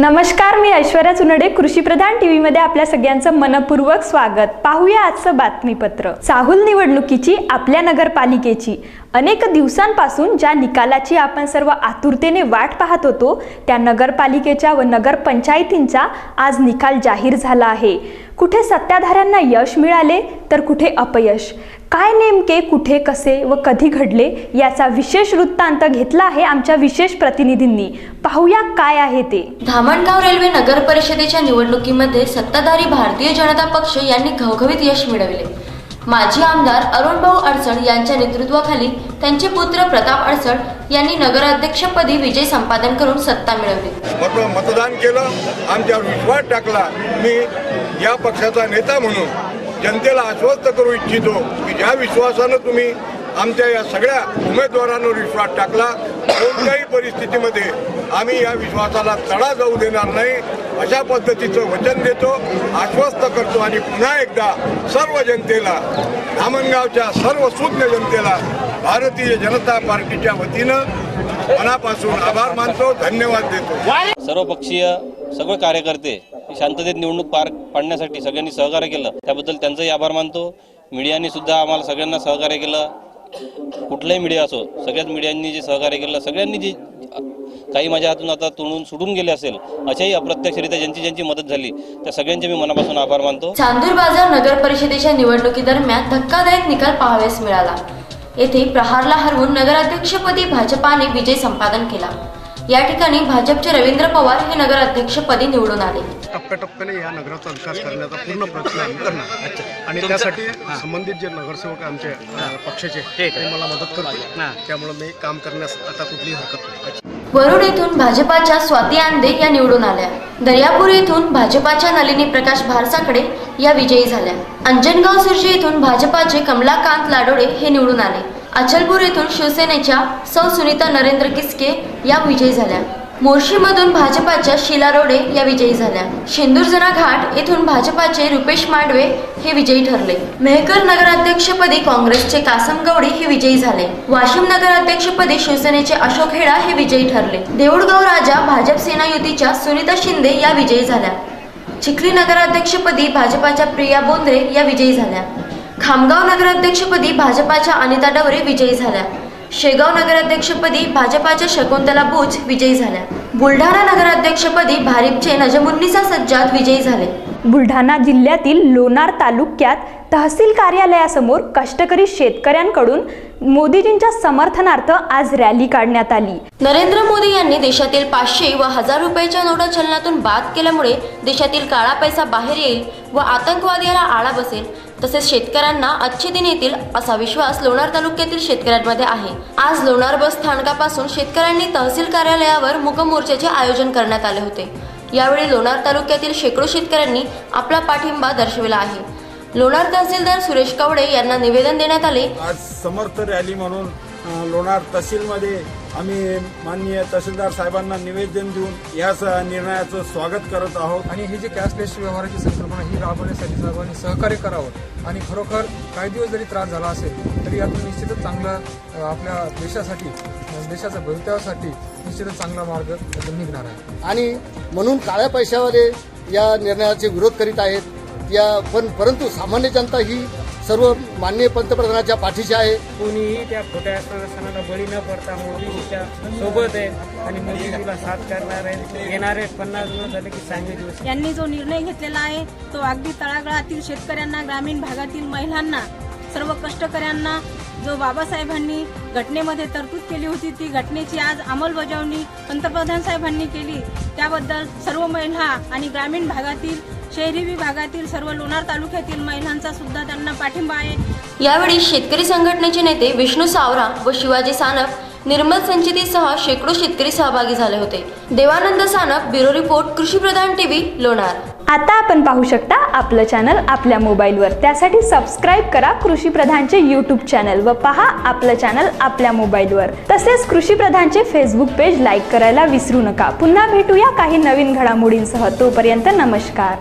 नमस्कार मी ऐश्वर्या चुनडे कृषीप्रधान टीव्ही मध्ये आपल्या सगळ्यांचं मनपूर्वक स्वागत. पाहूया आजचं बातमीपत्र. चाहूल निवडणुकीची आपल्या नगरपालिकेची. अनेक दिवसांपासून ज्या निकालाची आपण सर्व आतुरतेने वाट पाहत होतो त्या नगरपालिकेच्या व नगरपंचायतींचा आज निकाल जाहीर झाला आहे. कुठे सत्ताधाऱ्यांना यश मिळाले तर कुठे अपयश? काय नेमके कुठे कसे व कधी घडले याचा विशेष वृत्तांत घेतला आहे आमच्या विशेष प्रतिनिधींनी. पाहूया काय आहे ते. धामणगाव रेल्वे नगर परिषदेच्या निवडणुकीमध्ये सत्ताधारी भारतीय जनता पक्ष यांनी घवघवीत यश मिळवले. माजी आमदार अरुणभाऊ अडचण यांच्या नेतृत्वाखाली त्यांचे पुत्र प्रताप अडचण यांनी नगराध्यक्षपदी विजय संपादन करून सत्ता मिळवली. मत मतदान केलं आमच्यावर विश्वास टाकला. मी या पक्षाचा नेता म्हणून जनतेला आश्वस्त करू इच्छितो की ज्या विश्वासानं तुम्ही आमच्या या सगळ्या उमेदवारांवर विश्वास टाकला कोणत्याही परिस्थितीमध्ये आम्ही या विश्वासाला तडा जाऊ देणार नाही. अशा पद्धतीचं वचन देतो आश्वस्त करतो आणि पुन्हा एकदा सर्व जनतेला धामणगावच्या सर्व सूज्ञ जनतेला भारतीय जनता पार्टीच्या वतीनं मनापासून आभार मानतो धन्यवाद देतो. सर्वपक्षीय सगळे कार्यकर्ते शांततेत निवडणूक पार पाडण्यासाठी सगळ्यांनी सहकार्य केलं. त्याबद्दल त्यांचाही आभार मानतो. मीडियाने सुद्धा आम्हाला सगळ्यांना सहकार्य केलं. कुठलाही मीडिया असो सगळ्याच मीडियांनी जे सहकार्य केलं सगळ्यांनी जे काही माझ्या हातून आता तोडून सुटून गेले असेल अशाही अप्रत्यक्षरित्या ज्यांची ज्यांची मदत झाली त्या सगळ्यांचे मी मनापासून आभार मानतो. चांदूर बाजार नगर परिषदेच्या निवडणुकीदरम्यान धक्कादायक निकाल पाहावेस मिळाला. येथे प्रहारला हरवून नगराध्यक्षपदी भाजपाने विजय संपादन केला. या ठिकाणी भाजपचे रवींद्र पवार हे नगराध्यक्षपदी निवडून आले. टप्प्याटप्प्याने या नगराचा विकास करण्याचा पूर्ण प्रयत्न आम्ही करणार. आणि त्यासाठी संबंधित जे नगरसेवक आमचे पक्षाचे ते मला मदत करतील. त्यामुळे मी काम करण्यास आता कुठलीही हरकत नाही. वरुड येथून भाजपाच्या स्वाती आंदे या निवडून आल्या. दर्यापूर येथून भाजपाच्या नलिनी प्रकाश भारसाकडे या विजयी झाल्या. अंजनगाव सुर्जी येथून भाजपाचे कमलाकांत लाडोडे हे निवडून आले. अचलपूर येथून शिवसेनेच्या सौ सुनीता नरेंद्र किसके या विजयी झाल्या. मोर्शीमधून भाजपाच्या शिला रोडे या विजयी झाल्या. शेंदूरजना घाट येथून भाजपाचे रुपेश मांडवे हे विजयी ठरले. मेहकर नगराध्यक्षपदी काँग्रेसचे कासम गवडी हे विजयी झाले. वाशिम नगराध्यक्षपदी शिवसेनेचे अशोक हेडा हे विजयी ठरले. देऊळगाव राजा भाजप सेना युतीच्या सुनीता शिंदे या विजयी झाल्या. चिखली नगराध्यक्षपदी भाजपाच्या प्रिया बोंद्रे या विजयी झाल्या. खामगाव नगराध्यक्षपदी भाजपाच्या अनिता डवरे विजयी झाल्या. शेगाव नगराध्यक्षपदी भाजपाच्या शकुंतला बुच विजयी झाल्या. बुलढाणा नगराध्यक्षपदी भारिपचे नजमुन्निसा सज्जाद विजयी झाले. बुलढाणा जिल्ह्यातील लोणार तालुक्यात तहसील कार्यालयासमोर कष्टकरी शेतकऱ्यांकडून मोदीजींच्या समर्थनार्थ आज रॅली काढण्यात आली. नरेंद्र मोदी यांनी देशातील पाचशे व हजार रुपयाच्या नोटा चलनातून बाद केल्यामुळे देशातील काळा पैसा बाहेर येईल व आतंकवादाला आळा बसेल. तसेच शेतकऱ्यांना अच्छे दिन येतील असा विश्वास लोणार तालुक्यातील शेतकऱ्यांमध्ये आहे. आज लोणार बस स्थानकापासून शेतकऱ्यांनी तहसील कार्यालयावर मुकमोर्चाचे आयोजन करण्यात आले होते. यावेळी लोणार तालुक्यातील शेकडो शेतकऱ्यांनी आपला पाठिंबा दर्शविला आहे. लोणार तहसीलदार सुरेश कवडे यांना निवेदन देण्यात आले. आज समर्थ रॅली म्हणून लोणार तहसीलमध्ये आम्ही माननीय तहसीलदार साहेबांना निवेदन देऊन या स- निर्णयाचं स्वागत करत आहोत. आणि ही जी कॅशलेस व्यवहाराची संकल्पना ही राबवण्यासाठी सर्वांनी सहकार्य करावं. आणि खरोखर काही दिवस जरी त्रास झाला असेल तरी यातून निश्चितच चांगला आपल्या देशासाठी देशाच्या भवितव्यासाठी निश्चितच चांगला मार्ग निघणार आहे. आणि म्हणून काळ्या पैशामध्ये या निर्णयाचे विरोध करीत आहेत. या पण परंतु सामान्य जनता ही सर्व माननीय पंतप्रधानाच्या पाठीशी आहे. कोणीही त्या खोट्या आश्वासनाला बळी न पडता मोदीजीच्या सोबत आहे आणि मोदीजीला साथ करणार आहे. येणारे पन्नास दिवस झाले की चांगले दिवस. यांनी जो निर्णय घेतलेला आहे तो अगदी तळागाळातील शेतकऱ्यांना ग्रामीण भागातील महिलांना सर्व कष्टकऱ्यांना जो बाबासाहेबांनी घटनेमध्ये तरतूद केली होती ती घटनेची आज अंमलबजावणी पंतप्रधान साहेबांनी केली. त्याबद्दल सर्व महिला आणि ग्रामीण भागातील शहरी विभागातील सर्व लोणार तालुक्यातील महिलांचा सुद्धा त्यांना पाठिंबा आहे. यावेळी शेतकरी संघटनेचे नेते विष्णू सावरा व शिवाजी सानप निर्मल संचितीसह शेकडो शेतकरी सहभागी झाले होते. Devanand Sanap bureau report Krishipradhan TV Lonar. आता आपण पाहू शकता आपलं चॅनल आपल्या मोबाईलवर. त्यासाठी सबस्क्राईब करा कृषी प्रधानचे यूट्यूब चॅनल व पहा आपलं चॅनल आपल्या मोबाईलवर. तसेच कृषी प्रधानचे फेसबुक पेज लाईक करायला विसरू नका. पुन्हा भेटूया काही नवीन घडामोडींसह. तोपर्यंत नमस्कार.